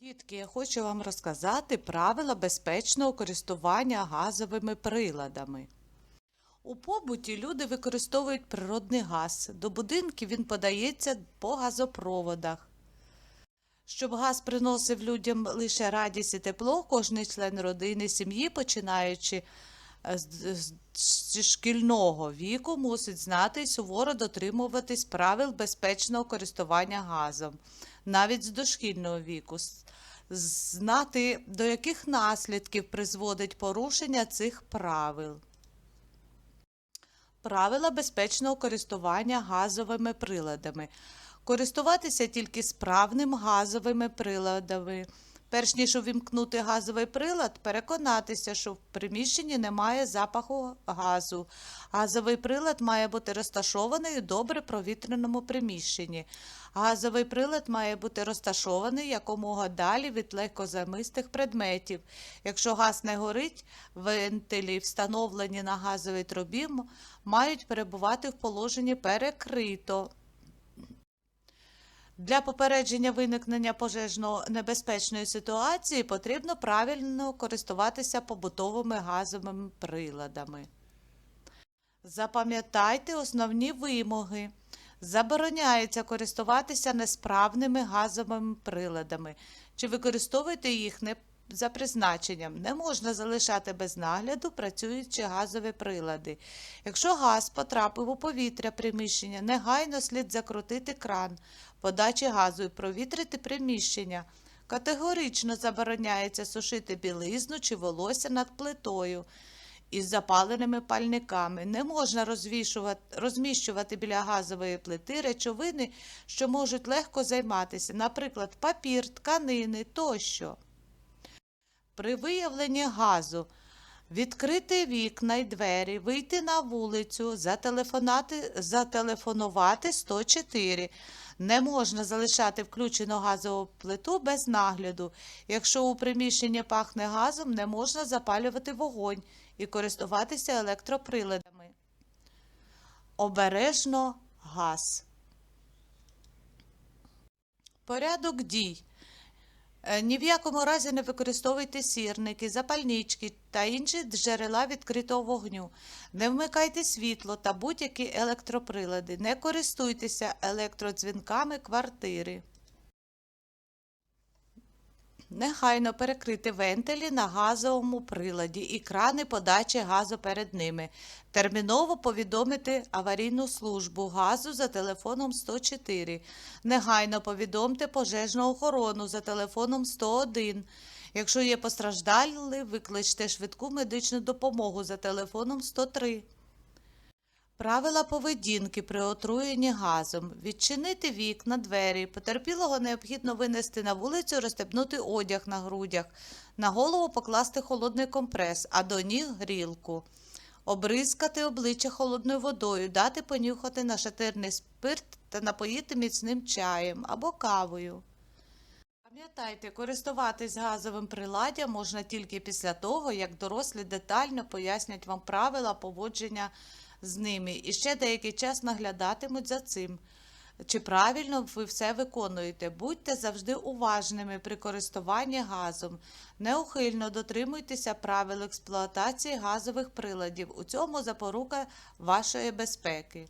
Дітки, я хочу вам розказати правила безпечного користування газовими приладами. У побуті люди використовують природний газ. До будинків він подається по газопроводах. Щоб газ приносив людям лише радість і тепло, кожний член родини, сім'ї, починаючи е, з- шкільного віку, мусить знати і суворо дотримуватись правил безпечного користування газом, навіть з дошкільного віку. Знати, до яких наслідків призводить порушення цих правил. Правила безпечного користування газовими приладами. Користуватися тільки справним газовими приладами. Перш ніж увімкнути газовий прилад, переконатися, що в приміщенні немає запаху газу. Газовий прилад має бути розташований у добре провітреному приміщенні. Газовий прилад має бути розташований якомога далі від легкозамистих предметів. Якщо газ не горить, вентилі, встановлені на газовій трубі, мають перебувати в положенні перекрито. Для попередження виникнення пожежно-небезпечної ситуації потрібно правильно користуватися побутовими газовими приладами. Запам'ятайте основні вимоги. Забороняється користуватися несправними газовими приладами. Чи використовуєте їх за призначенням? Не можна залишати без нагляду працюючі газові прилади. Якщо газ потрапив у повітря приміщення, негайно слід закрутити кран подачі газу і провітрити приміщення. Категорично забороняється сушити білизну чи волосся над плитою із запаленими пальниками. Не можна розміщувати біля газової плити речовини, що можуть легко займатися, наприклад, папір, тканини тощо. При виявленні газу відкрити вікна й двері, вийти на вулицю, зателефонувати 104. Не можна залишати включену газову плиту без нагляду. Якщо у приміщенні пахне газом, не можна запалювати вогонь і користуватися електроприладами. Обережно газ. Порядок дій. Е, Ні в якому разі не використовуйте сірники, запальнички та інші джерела відкритого вогню. Не вмикайте світло та будь-які електроприлади. Не користуйтеся електродзвінками квартири. Негайно перекрити вентилі на газовому приладі і крани подачі газу перед ними. Терміново повідомити аварійну службу газу за телефоном 104. Негайно повідомте пожежну охорону за телефоном 101. Якщо є постраждалі, викличте швидку медичну допомогу за телефоном 103. Правила поведінки при отруєнні газом. Відчинити вікна, двері. Потерпілого необхідно винести на вулицю, розстебнути одяг на грудях. На голову покласти холодний компрес, а до ніг грілку. Обризкати обличчя холодною водою, дати понюхати нашатирний спирт та напоїти міцним чаєм або кавою. Пам'ятайте, користуватись газовим приладдям можна тільки після того, як дорослі детально пояснять вам правила поводження з ними і ще деякий час наглядатимуть за цим. Чи правильно ви все виконуєте? Будьте завжди уважними при користуванні газом. Неухильно дотримуйтеся правил експлуатації газових приладів. У цьому запорука вашої безпеки.